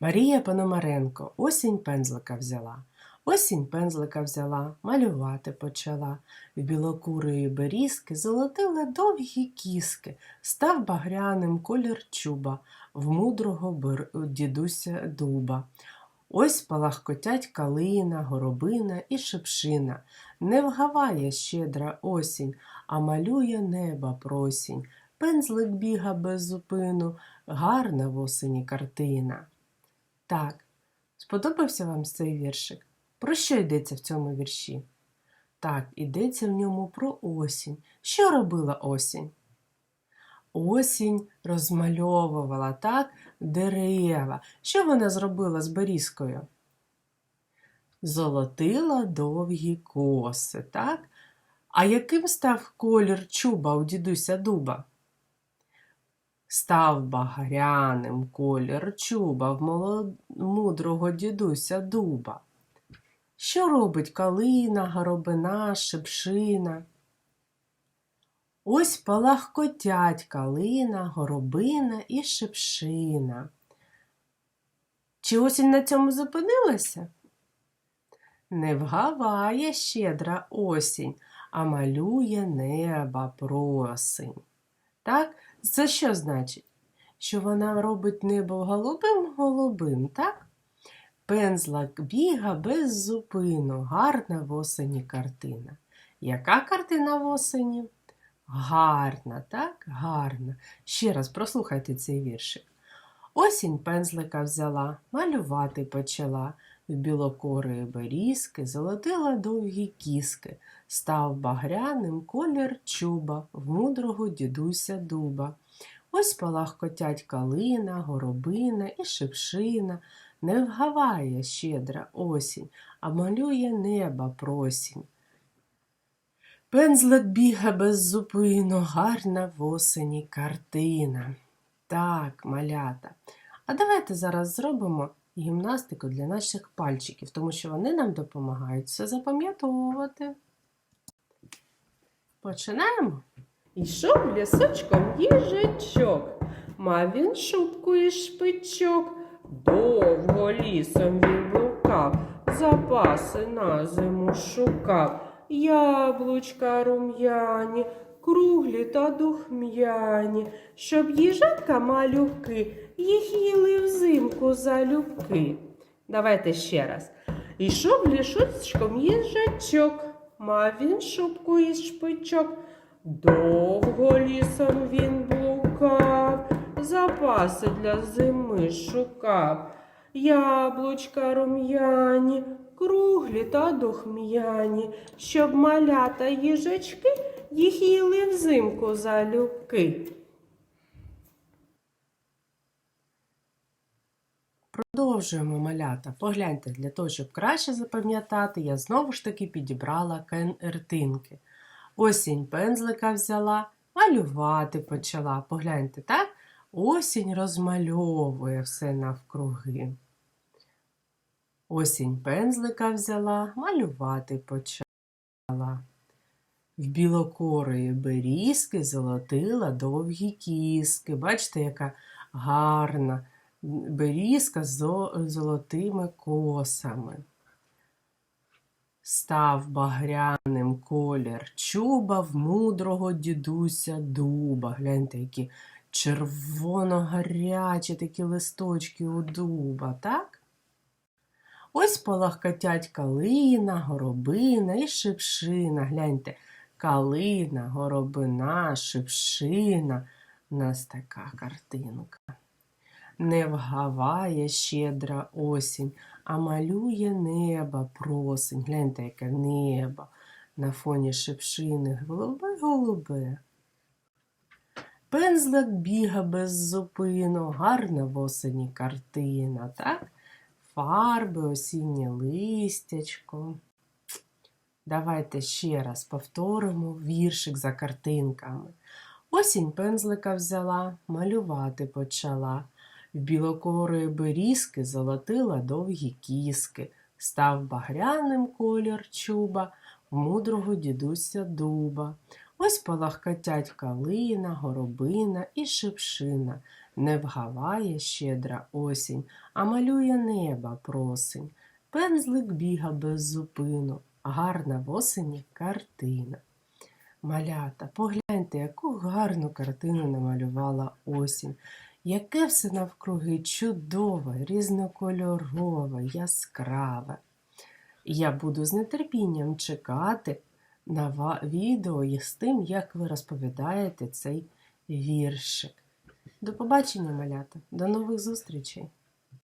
Марія Пономаренко осінь пензлика взяла. Осінь пензлика взяла, малювати почала. В білокурої берізки золотила довгі кіски, став багряним колір чуба, в мудрого дідуся дуба. Ось палахкотять калина, горобина і шипшина. Не вгаває щедра осінь, а малює неба просінь. Пензлик біга без зупину, гарна в осені картина. Так, сподобався вам цей віршик? Про що йдеться в цьому вірші? Так, йдеться в ньому про осінь. Що робила осінь? Осінь розмальовувала так дерева. Що вона зробила з берізкою? Золотила довгі коси, так? А яким став колір чуба у дідуся дуба? Став багряним колір чуба в молод... мудрого дідуся дуба. Що робить калина, горобина, шипшина? Ось палахкотять калина, горобина і шипшина. Чи осінь на цьому зупинилася? Не вгаває щедра осінь, а малює неба просень. Так? Це що значить? Що вона робить небо голубим голубим, так? Пензлик біга без зупину, гарна в осені картина. Яка картина в осені? Гарна, так, гарна. Ще раз прослухайте цей віршик. Осінь пензлика взяла, малювати почала. В білокорої берізки золотила довгі кіски, став багряним колір чуба, в мудрого дідуся дуба. Ось палахкотять калина, горобина і шипшина. Не вгаває щедра осінь, а малює неба просінь. Пензлик біга без зупину, гарна в осені картина. Так, малята. А давайте зараз зробимо гімнастику для наших пальчиків, тому що вони нам допомагають все запам'ятовувати. Починаємо. Йшов лісочком їжачок, мав він шубку і шпичок. Довго лісом він блукав, запаси на зиму шукав. Яблучка рум'яні, круглі та духм'яні, щоб їжатка малюки їх їли взимку залюбки. Давайте ще раз. Ішов лішочком їжачок, мав він шубку і шпичок. Довго лісом він блукав, запаси для зими шукав. Яблучка рум'яні, круглі та духм'яні, щоб малята їжачки їх їли взимку залюбки. Продовжуємо малята. Погляньте, для того, щоб краще запам'ятати, я знову ж таки підібрала картинки. Осінь пензлика взяла, малювати почала. Погляньте, так? Осінь розмальовує все навкруги. Осінь пензлика взяла, малювати почала. В білокорої берізки золотила довгі кіски. Бачите, яка гарна берізка з золотими косами. Став багряним колір чуба в мудрого дідуся дуба. Гляньте, які червоно-гарячі такі листочки у дуба, так? Ось полахкотять калина, горобина і шипшина. Гляньте, калина, горобина, шипшина. У нас така картинка. Не вгаває щедра осінь, а малює неба просень. Гляньте, яке небо на фоні шипшини голубе-голубе. Пензлик біга без зупину, гарна в осені картина, так? Фарби, осіннє листячко. Давайте ще раз повторимо віршик за картинками. Осінь пензлика взяла, малювати почала. В білокорої берізки золотила довгі кіски, став багряним колір чуба, мудрого дідуся дуба. Ось полахкотять калина, горобина і шипшина. Не вгаває щедра осінь, а малює неба просень. Пензлик біга без зупину, гарна в осені картина. Малята, погляньте, яку гарну картину намалювала осінь. Яке все навкруги чудове, різнокольорове, яскраве. Я буду з нетерпінням чекати на відео з тим, як ви розповідаєте цей віршик. До побачення, малята, до нових зустрічей!